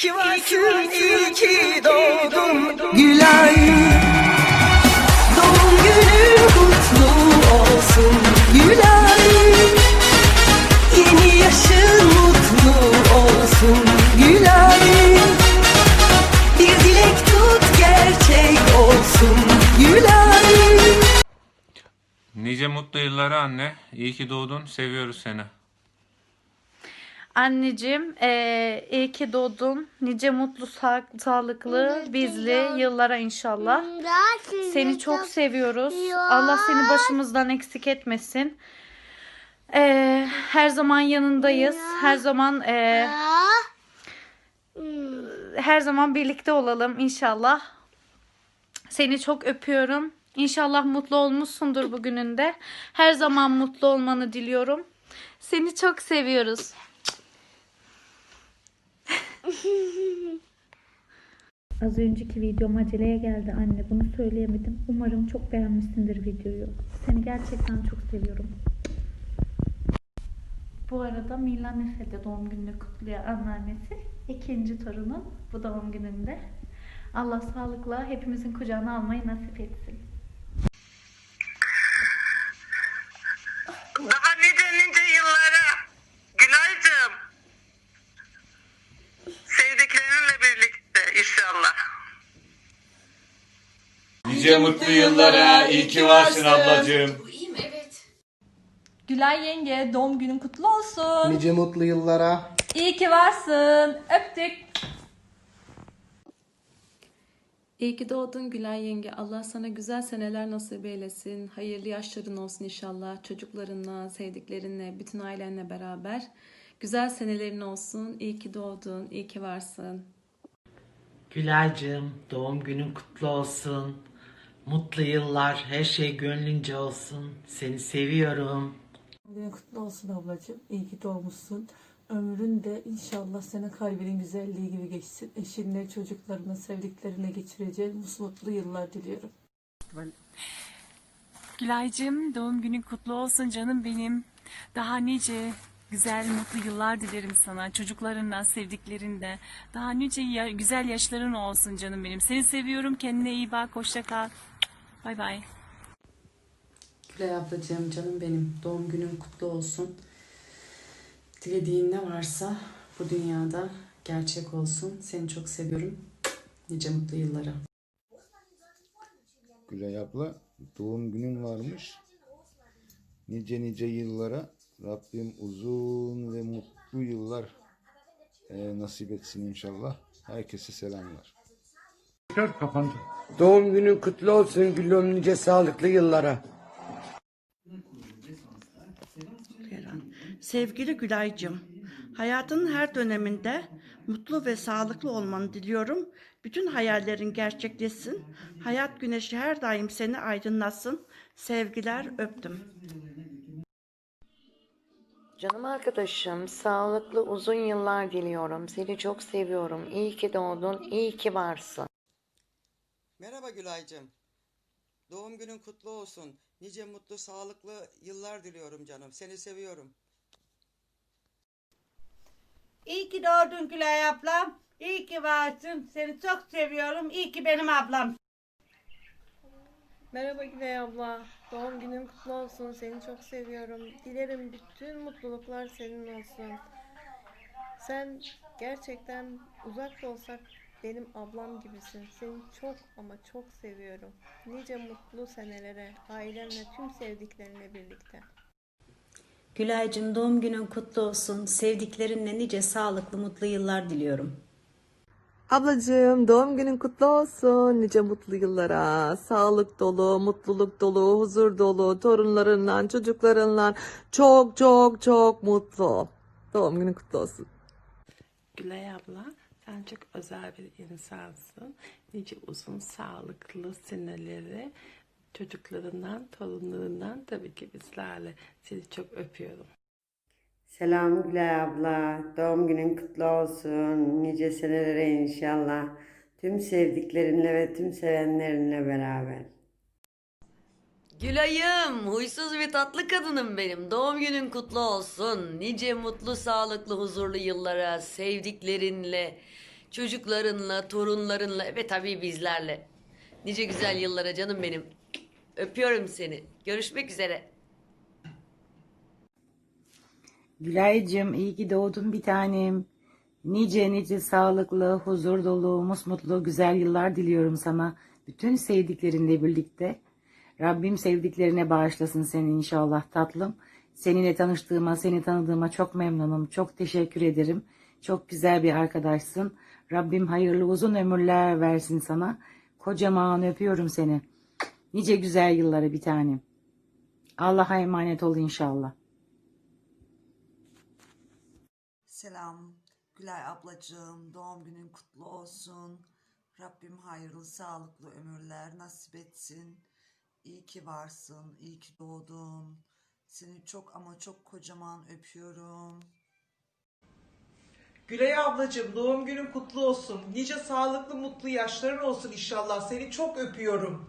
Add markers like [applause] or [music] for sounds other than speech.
ki varsın, iyi ki doğdun Gülay Doğum günün kutlu olsun Gülay Yeni yaşın mutlu olsun Gülay Bir dilek tut gerçek olsun Gülay Nice mutlu yıllara anne. İyi ki doğdun. Seviyoruz seni. Anneciğim, eee, iyi ki doğdun. Nice mutlu, sa- sağlıklı, bizli yıllara inşallah. Seni çok seviyoruz. Allah seni başımızdan eksik etmesin. Eee, her zaman yanındayız. Her zaman eee, her zaman birlikte olalım inşallah. Seni çok öpüyorum. İnşallah mutlu olmuşsundur bugününde. Her zaman mutlu olmanı diliyorum. Seni çok seviyoruz. [laughs] Az önceki videom aceleye geldi anne. Bunu söyleyemedim. Umarım çok beğenmişsindir videoyu. Seni gerçekten çok seviyorum. Bu arada Milan Efe de doğum gününü kutluyor anneannesi. İkinci torunun bu doğum gününde. Allah sağlıkla hepimizin kucağına almayı nasip etsin. Daha nice nice yıllara. Gülaycığım. Sevdiklerinle birlikte inşallah. Nice mutlu yıllara. iyi ki varsın ablacığım. Gülay yenge doğum günün kutlu olsun. Nice mutlu yıllara. İyi ki varsın. Öptük. İyi ki doğdun Gülay yenge. Allah sana güzel seneler nasip eylesin. Hayırlı yaşların olsun inşallah. Çocuklarınla, sevdiklerinle, bütün ailenle beraber. Güzel senelerin olsun. İyi ki doğdun. İyi ki varsın. Gülaycığım doğum günün kutlu olsun. Mutlu yıllar, her şey gönlünce olsun. Seni seviyorum. Günün kutlu olsun ablacığım. İyi ki doğmuşsun. Ömrün de inşallah senin kalbinin güzelliği gibi geçsin. Eşinle, çocuklarına, sevdiklerine geçireceğin mutlu yıllar diliyorum. Gülaycığım doğum günün kutlu olsun canım benim. Daha nice güzel mutlu yıllar dilerim sana. Çocuklarınla, sevdiklerinle. Daha nice ya- güzel yaşların olsun canım benim. Seni seviyorum. Kendine iyi bak. Hoşça kal. Bay bay. Gülay ablacığım canım benim. Doğum günün kutlu olsun. Dilediğin ne varsa bu dünyada gerçek olsun. Seni çok seviyorum. Nice mutlu yıllara. Gülay abla doğum günün varmış. Nice nice yıllara Rabbim uzun ve mutlu yıllar e, nasip etsin inşallah. Herkese selamlar. Doğum günün kutlu olsun Gülüm nice sağlıklı yıllara. Sevgili Gülaycığım, hayatının her döneminde mutlu ve sağlıklı olmanı diliyorum. Bütün hayallerin gerçekleşsin. Hayat güneşi her daim seni aydınlatsın. Sevgiler öptüm. Canım arkadaşım, sağlıklı uzun yıllar diliyorum. Seni çok seviyorum. İyi ki doğdun, iyi ki varsın. Merhaba Gülaycığım. Doğum günün kutlu olsun. Nice mutlu, sağlıklı yıllar diliyorum canım. Seni seviyorum. İyi ki doğdun Gülay ablam. İyi ki varsın. Seni çok seviyorum. İyi ki benim ablam. Merhaba Gülay abla. Doğum günün kutlu olsun. Seni çok seviyorum. Dilerim bütün mutluluklar senin olsun. Sen gerçekten uzak da olsak benim ablam gibisin. Seni çok ama çok seviyorum. Nice mutlu senelere, ailenle, tüm sevdiklerinle birlikte. Gülaycığım doğum günün kutlu olsun. Sevdiklerinle nice sağlıklı mutlu yıllar diliyorum. Ablacığım doğum günün kutlu olsun. Nice mutlu yıllara. Sağlık dolu, mutluluk dolu, huzur dolu, torunlarınla, çocuklarınla çok çok çok mutlu. Doğum günün kutlu olsun. Gülay abla sen çok özel bir insansın. Nice uzun sağlıklı seneleri çocuklarından, torunlarından tabii ki bizlerle. Seni çok öpüyorum. Selam Gülay abla. Doğum günün kutlu olsun. Nice senelere inşallah. Tüm sevdiklerinle ve tüm sevenlerinle beraber. Gülay'ım, huysuz ve tatlı kadınım benim. Doğum günün kutlu olsun. Nice mutlu, sağlıklı, huzurlu yıllara sevdiklerinle, Çocuklarınla, torunlarınla ve tabii bizlerle. Nice güzel yıllara canım benim. Öpüyorum seni. Görüşmek üzere. Gülaycığım iyi ki doğdun bir tanem. Nice nice sağlıklı, huzur dolu, musmutlu, güzel yıllar diliyorum sana. Bütün sevdiklerinle birlikte. Rabbim sevdiklerine bağışlasın seni inşallah tatlım. Seninle tanıştığıma, seni tanıdığıma çok memnunum. Çok teşekkür ederim. Çok güzel bir arkadaşsın. Rabbim hayırlı uzun ömürler versin sana. Kocaman öpüyorum seni. Nice güzel yıllara bir tanem. Allah'a emanet ol inşallah. Selam Gülay ablacığım, doğum günün kutlu olsun. Rabbim hayırlı, sağlıklı ömürler nasip etsin. İyi ki varsın, iyi ki doğdun. Seni çok ama çok kocaman öpüyorum. Gülay ablacığım doğum günün kutlu olsun. Nice sağlıklı mutlu yaşların olsun inşallah. Seni çok öpüyorum.